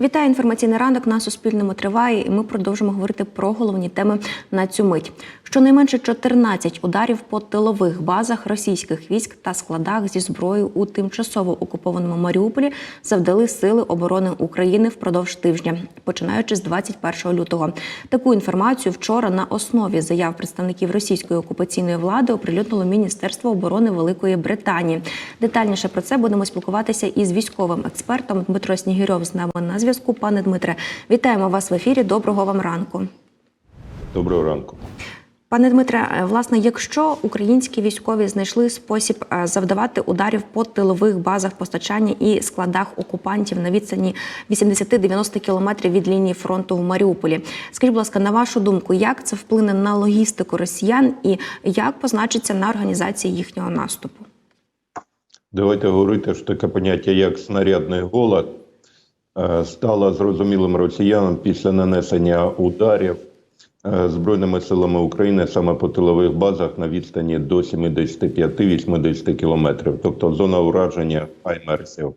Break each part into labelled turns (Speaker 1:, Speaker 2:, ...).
Speaker 1: Вітаю інформаційний ранок на Суспільному триває, і ми продовжимо говорити про головні теми на цю мить. Щонайменше 14 ударів по тилових базах російських військ та складах зі зброєю у тимчасово окупованому Маріуполі завдали сили оборони України впродовж тижня, починаючи з 21 лютого. Таку інформацію вчора на основі заяв представників російської окупаційної влади оприлюднило Міністерство оборони Великої Британії. Детальніше про це будемо спілкуватися із військовим експертом Дмитро Снігірьов з нами на зв'язку. Пане Дмитре, вітаємо вас в ефірі. Доброго вам ранку.
Speaker 2: Доброго ранку.
Speaker 1: Пане Дмитре, е, власне, якщо українські військові знайшли спосіб е, завдавати ударів по тилових базах постачання і складах окупантів на відстані 80-90 кілометрів від лінії фронту в Маріуполі, скажіть, будь ласка, на вашу думку, як це вплине на логістику росіян і як позначиться на організації їхнього наступу?
Speaker 2: Давайте говорити, що таке поняття як снарядний голод е, стало зрозумілим росіянам після нанесення ударів е, Збройними силами України саме по тилових базах на відстані до 75-80 кілометрів, тобто зона ураження Хаймерсів.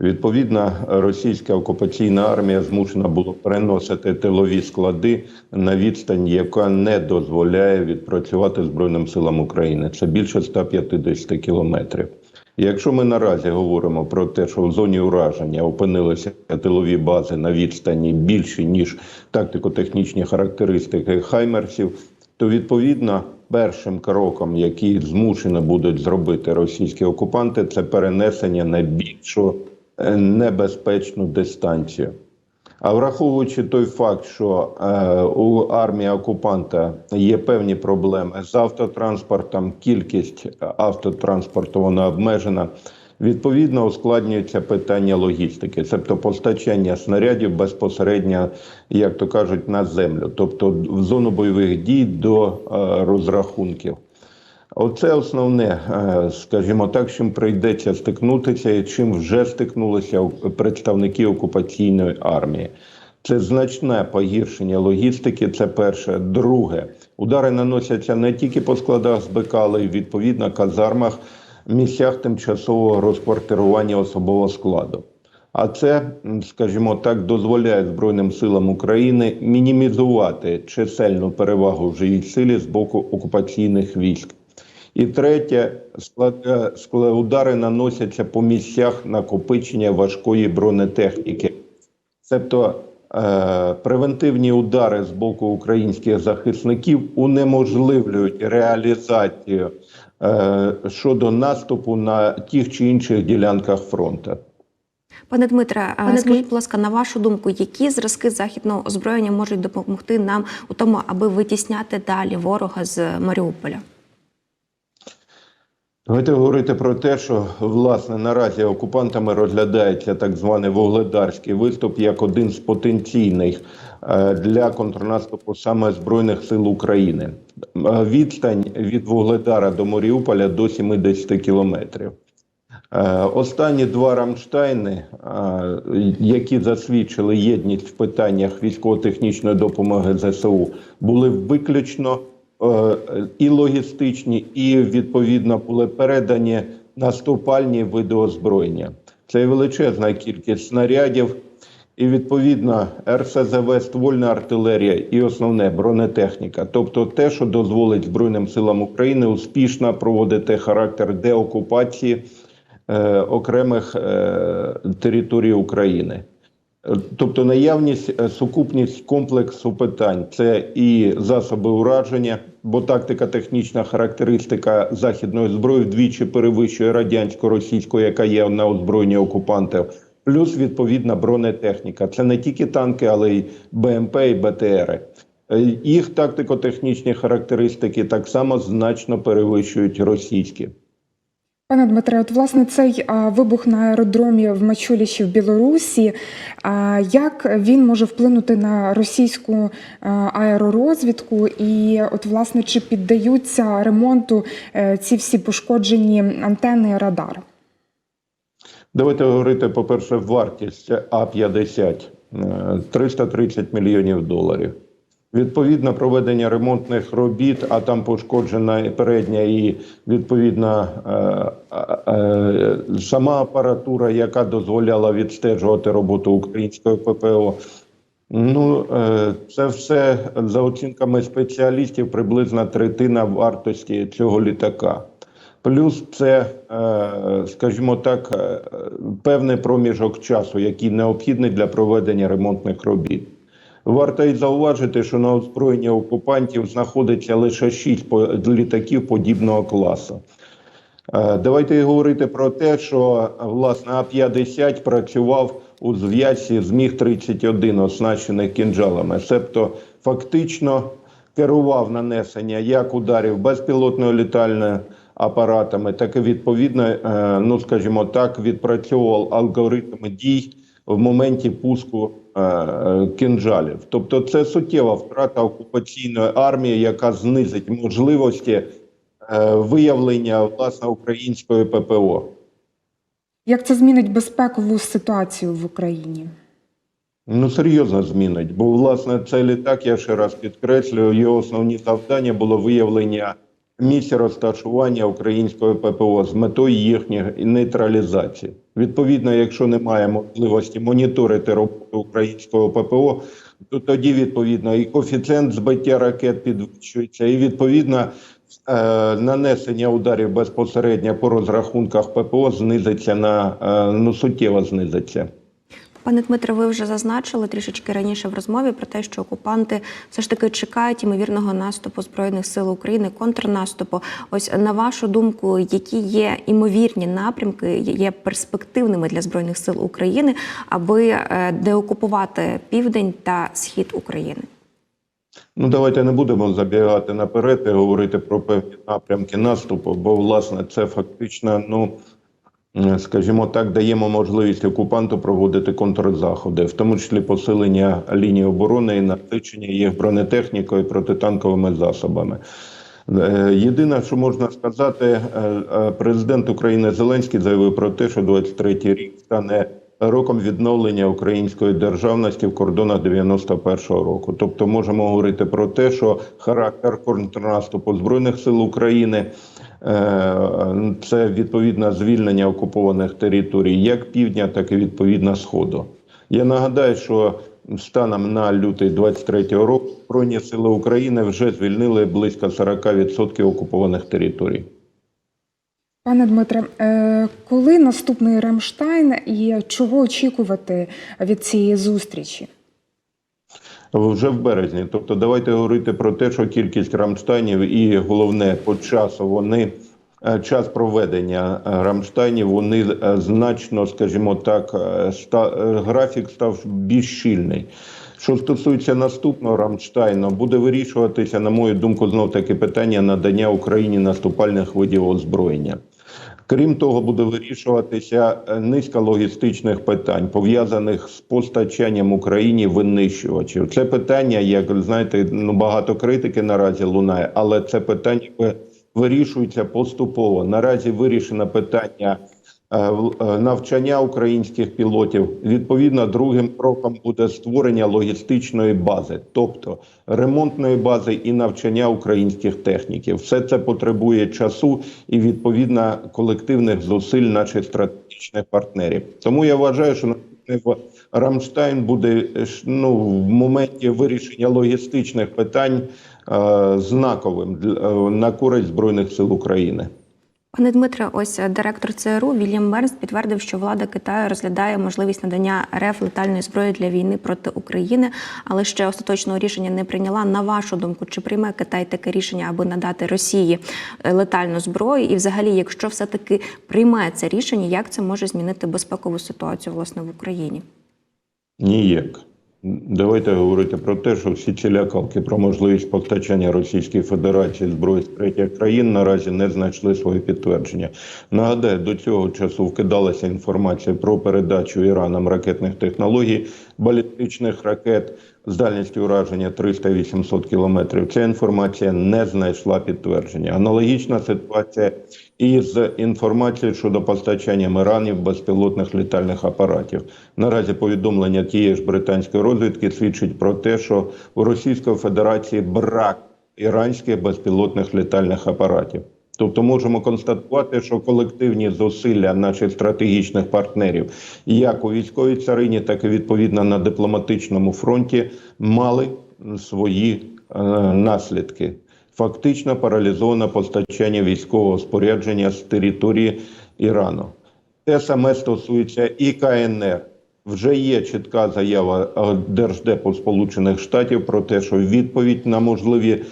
Speaker 2: Відповідно, російська окупаційна армія змушена була переносити тилові склади на відстань, яка не дозволяє відпрацювати Збройним силам України. Це більше 150 кілометрів. Якщо ми наразі говоримо про те, що в зоні ураження опинилися тилові бази на відстані більші ніж тактико-технічні характеристики Хаймерсів, то відповідно першим кроком, який змушені будуть зробити російські окупанти, це перенесення на більшу е, небезпечну дистанцію. А враховуючи той факт, що е, у армії окупанта є певні проблеми з автотранспортом, кількість автотранспорту вона обмежена. Відповідно, ускладнюється питання логістики, тобто постачання снарядів безпосередньо, як то кажуть, на землю, тобто в зону бойових дій до е, розрахунків. Оце основне, е, скажімо так, чим прийдеться стикнутися і чим вже стикнулися представники окупаційної армії. Це значне погіршення логістики. Це перше. Друге, удари наносяться не тільки по складах ЗБК, але й відповідно казармах, місцях тимчасового розквартирування особового складу. А це, скажімо так, дозволяє Збройним силам України мінімізувати чисельну перевагу в живій силі з боку окупаційних військ. І третє, склад- склад- удари наносяться по місцях накопичення важкої бронетехніки. Тобто е, превентивні удари з боку українських захисників унеможливлюють реалізацію е, щодо наступу на тих чи інших ділянках фронту.
Speaker 1: Пане Дмитре,
Speaker 3: Пане
Speaker 1: скажіть, будь ласка, на вашу думку, які зразки західного озброєння можуть допомогти нам у тому, аби витісняти далі ворога з Маріуполя?
Speaker 2: Давайте говорити про те, що власне наразі окупантами розглядається так званий вугледарський виступ як один з потенційних е, для контрнаступу саме збройних сил України. Е, Відстань від Вугледара до Маріуполя до 70 кілометрів. Е, Останні два Рамштайни, які засвідчили єдність в питаннях військово-технічної допомоги ЗСУ, були виключно і логістичні, і відповідно були передані наступальні види озброєння. Це величезна кількість снарядів, і відповідно РСЗВ, ствольна артилерія і основне бронетехніка, тобто те, що дозволить Збройним силам України успішно проводити характер деокупації е, окремих е, територій України. Тобто наявність, е, сукупність комплексу питань це і засоби ураження, бо тактика, технічна характеристика західної зброї вдвічі перевищує радянсько-російську, яка є на озброєнні окупантів, плюс відповідна бронетехніка. Це не тільки танки, але й БМП і БТРи. Е, Їх тактико-технічні характеристики так само значно перевищують російські.
Speaker 3: Пане Дмитре, от власне цей вибух на аеродромі в Мачуліші в Білорусі. Як він може вплинути на російську аеророзвідку? І от власне чи піддаються ремонту е, ці всі пошкоджені антени і радар?
Speaker 2: Давайте говорити, по-перше, вартість А-50 е, 330 мільйонів доларів. Відповідно, проведення ремонтних робіт, а там пошкоджена передня і відповідно е, е, сама апаратура, яка дозволяла відстежувати роботу української ППО. Ну, е, це все за оцінками спеціалістів приблизно третина вартості цього літака. Плюс це, е, скажімо так, е, певний проміжок часу, який необхідний для проведення ремонтних робіт. Варто й зауважити, що на озброєнні окупантів знаходиться лише шість літаків подібного класу. Е, Давайте говорити про те, що власне А-50 працював у зв'язці з Міг-31, оснащених кінжалами. Себто фактично керував нанесення як ударів безпілотного літального апаратами, так і відповідно, е, ну скажімо так, відпрацьовував алгоритми дій в моменті пуску е, е. Тобто, це суттєва втрата окупаційної армії, яка знизить можливості е, виявлення власне української ППО.
Speaker 3: Як це змінить безпекову ситуацію в Україні?
Speaker 2: Ну серйозно змінить, бо власне цей літак, я ще раз підкреслюю, його основні завдання було виявлення місця розташування української ППО з метою їхньої нейтралізації. Відповідно, якщо немає можливості моніторити роботу українського ППО, то тоді відповідно і коефіцієнт збиття ракет підвищується, і відповідно е, нанесення ударів безпосередньо по розрахунках ППО знизиться на е, ну суттєво знизиться.
Speaker 1: Пане Дмитре, ви вже зазначили трішечки раніше в розмові про те, що окупанти все ж таки чекають імовірного наступу збройних сил України, контрнаступу. Ось на вашу думку, які є імовірні напрямки, є перспективними для збройних сил України, аби е, деокупувати південь та схід України?
Speaker 2: Ну, давайте не будемо забігати наперед і говорити про певні напрямки наступу, бо власне це фактично, ну скажімо так, даємо можливість окупанту проводити контрзаходи, в тому числі посилення лінії оборони і насичення їх бронетехнікою протитанковими засобами. Е, Єдине, що можна сказати, е, е, президент України Зеленський заявив про те, що 23-й рік стане роком відновлення української державності в кордонах 91-го року. Тобто, можемо говорити про те, що характер контрнаступу збройних сил України е, це відповідно звільнення окупованих територій як півдня, так і відповідно сходу. Я нагадаю, що станом на лютий 23-го року Збройні сили України вже звільнили близько 40% окупованих територій.
Speaker 3: Пане Дмитре, е, коли наступний Рамштайн і чого очікувати від цієї зустрічі?
Speaker 2: Вже в березні. Тобто, давайте говорити про те, що кількість рамштайнів і головне по часу вони е, час проведення е, рамштайнів вони е, значно, скажімо так, ста, графік став більш щільний. Що стосується наступного Рамштайну, буде вирішуватися, на мою думку, знов таки питання надання Україні наступальних видів озброєння. Крім того, буде вирішуватися е, низка логістичних питань, пов'язаних з постачанням Україні винищувачів. Це питання, як знаєте, ну багато критики наразі лунає, але це питання вирішується поступово. Наразі вирішено питання навчання українських пілотів. Відповідно, другим кроком буде створення логістичної бази, тобто ремонтної бази і навчання українських техніків. Все це потребує часу і відповідно колективних зусиль наших стратегічних партнерів. Тому я вважаю, що Рамштайн буде е, ну, в моменті вирішення логістичних питань е, знаковим е, на користь збройних сил України.
Speaker 1: Пане Дмитре, ось е, директор ЦРУ Вільям Бернс підтвердив, що влада Китаю розглядає можливість надання РФ летальної зброї для війни проти України, але ще остаточного рішення не прийняла. На вашу думку, чи прийме Китай таке рішення, аби надати Росії е, летальну зброю? І, взагалі, якщо все таки прийме це рішення, як це може змінити безпекову ситуацію власне в Україні?
Speaker 2: Ніяк. Давайте говорити про те, що всі ці лякалки про можливість постачання Російської Федерації зброї з третіх країн наразі не знайшли своє підтвердження. Нагадаю, до цього часу вкидалася інформація про передачу Іраном ракетних технологій, балістичних ракет з дальністю ураження 300-800 кілометрів. Ця інформація не знайшла підтвердження. Аналогічна ситуація і з інформацією щодо постачання Іранів безпілотних літальних апаратів. Наразі повідомлення тієї ж британської розвідки свідчить про те, що у Російської Федерації брак іранських безпілотних літальних апаратів. Тобто можемо констатувати, що колективні зусилля наших стратегічних партнерів, як у військовій царині, так і відповідно на дипломатичному фронті, мали свої е, наслідки. Фактично паралізовано постачання військового спорядження з території Ірану. Те саме стосується і КНР. Вже є чітка заява Держдепу Сполучених Штатів про те, що відповідь на можливі, е,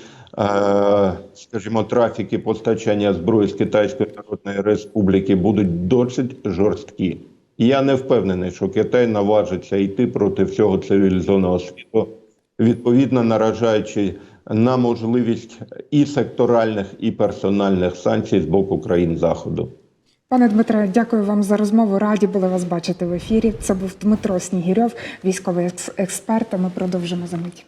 Speaker 2: скажімо, трафіки постачання зброї з Китайської Народної Республіки будуть досить жорсткі. Я не впевнений, що Китай наважиться йти проти всього цивілізованого світу, відповідно наражаючи на можливість і секторальних, і персональних санкцій з боку країн Заходу.
Speaker 3: Пане Дмитре, дякую вам за розмову. Раді були вас бачити в ефірі. Це був Дмитро Снігірьов, військовий екс- експерт. Ми продовжимо за мить.